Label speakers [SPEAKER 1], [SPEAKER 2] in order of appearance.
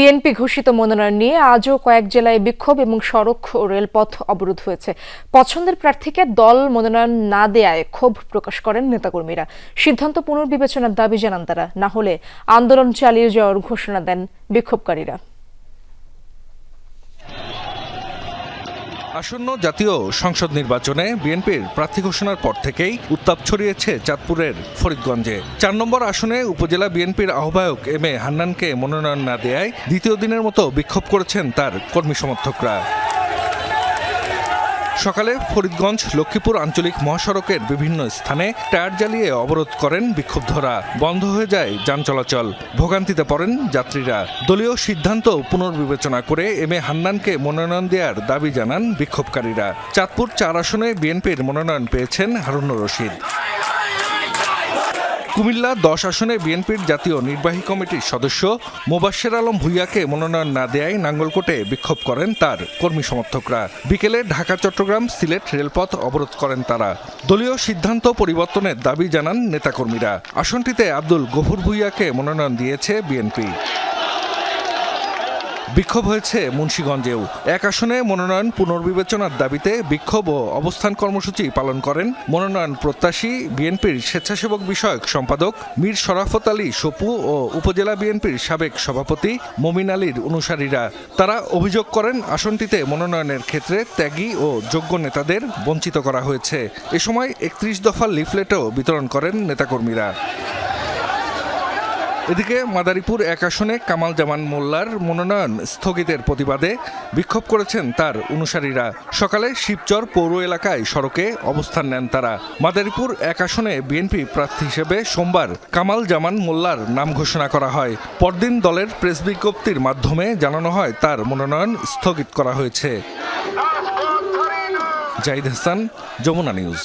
[SPEAKER 1] BNP ঘোষিত মনোনয়ন নিয়ে আজও কয়েক জেলায় বিক্ষোভ এবং সড়ক ও রেলপথ অবরোধ হয়েছে। পছন্দের প্রার্থীকে দল মনোনয়ন না দেয়ায় ক্ষোভ প্রকাশ করেন নেতাকর্মীরা। সিদ্ধান্ত পুনর্বিবেচনার দাবি জানান তারা। না হলে আন্দোলন চালিয়ে যাওয়ার ঘোষণা দেন বিক্ষোভকারীরা।
[SPEAKER 2] আসন্ন জাতীয় সংসদ নির্বাচনে বিএনপির প্রার্থী ঘোষণার পর থেকেই উত্তাপ ছড়িয়েছে চাঁদপুরের ফরিদগঞ্জে। চার নম্বর আসনে উপজেলা বিএনপির আহ্বায়ক এম এ হান্নানকে মনোনয়ন না দেয়ায় দ্বিতীয় দিনের মতো বিক্ষোভ করেছেন তার কর্মী সমর্থকরা। সকালে ফরিদগঞ্জ, লক্ষ্মীপুর আঞ্চলিক মহাসড়কের বিভিন্ন স্থানে টায়ার জ্বালিয়ে অবরোধ করেন বিক্ষুব্ধরা। বন্ধ হয়ে যায় যান চলাচল। ভোগান্তিতে পড়েন যাত্রীরা। দলীয় সিদ্ধান্ত পুনর্বিবেচনা করে এম এ হান্নানকে মনোনয়ন দেওয়ার দাবি জানান বিক্ষোভকারীরা। চাঁদপুর চার আসনে বিএনপির মনোনয়ন পেয়েছেন হারুনুর রশিদ। কুমিল্লা দশ আসনে বিএনপির জাতীয় নির্বাহী কমিটির সদস্য মোবাশ্বের আলম ভুইয়াকে মনোনয়ন না দেয়ায় নাঙ্গলকোটে বিক্ষোভ করেন তার কর্মী সমর্থকরা। বিকেলে ঢাকা, চট্টগ্রাম, সিলেট রেলপথ অবরোধ করেন তারা। দলীয় সিদ্ধান্ত পরিবর্তনের দাবি জানান নেতাকর্মীরা। আসনটিতে আব্দুল গফুর ভুইয়াকে মনোনয়ন দিয়েছে বিএনপি। বিক্ষোভ হয়েছে মুন্সীগঞ্জেও। এক আসনে মনোনয়ন পুনর্বিবেচনার দাবিতে বিক্ষোভ ও অবস্থান কর্মসূচি পালন করেন মনোনয়ন প্রত্যাশী বিএনপির স্বেচ্ছাসেবক বিষয়ক সম্পাদক মীর শরাফত আলী, সপু ও উপজেলা বিএনপির সাবেক সভাপতি মমিন আলীর অনুসারীরা। তারা অভিযোগ করেন, আসনটিতে মনোনয়নের ক্ষেত্রে ত্যাগী ও যোগ্য নেতাদের বঞ্চিত করা হয়েছে। এ সময় একত্রিশ দফা লিফলেটও বিতরণ করেন নেতাকর্মীরা। এদিকে মাদারীপুর এক আসনে কামাল জামান মোল্লার মনোনয়ন স্থগিতের প্রতিবাদে বিক্ষোভ করেছেন তার অনুসারীরা। সকালে শিবচর পৌর এলাকায় সড়কে অবস্থান নেন তারা। মাদারীপুর এক আসনে বিএনপি প্রার্থী হিসেবে সোমবার কামাল জামান মোল্লার নাম ঘোষণা করা হয়। পরদিন দলের প্রেস বিজ্ঞপ্তির মাধ্যমে জানানো হয় তার মনোনয়ন স্থগিত করা হয়েছে। জাহিদ হাসান, যমুনা নিউজ।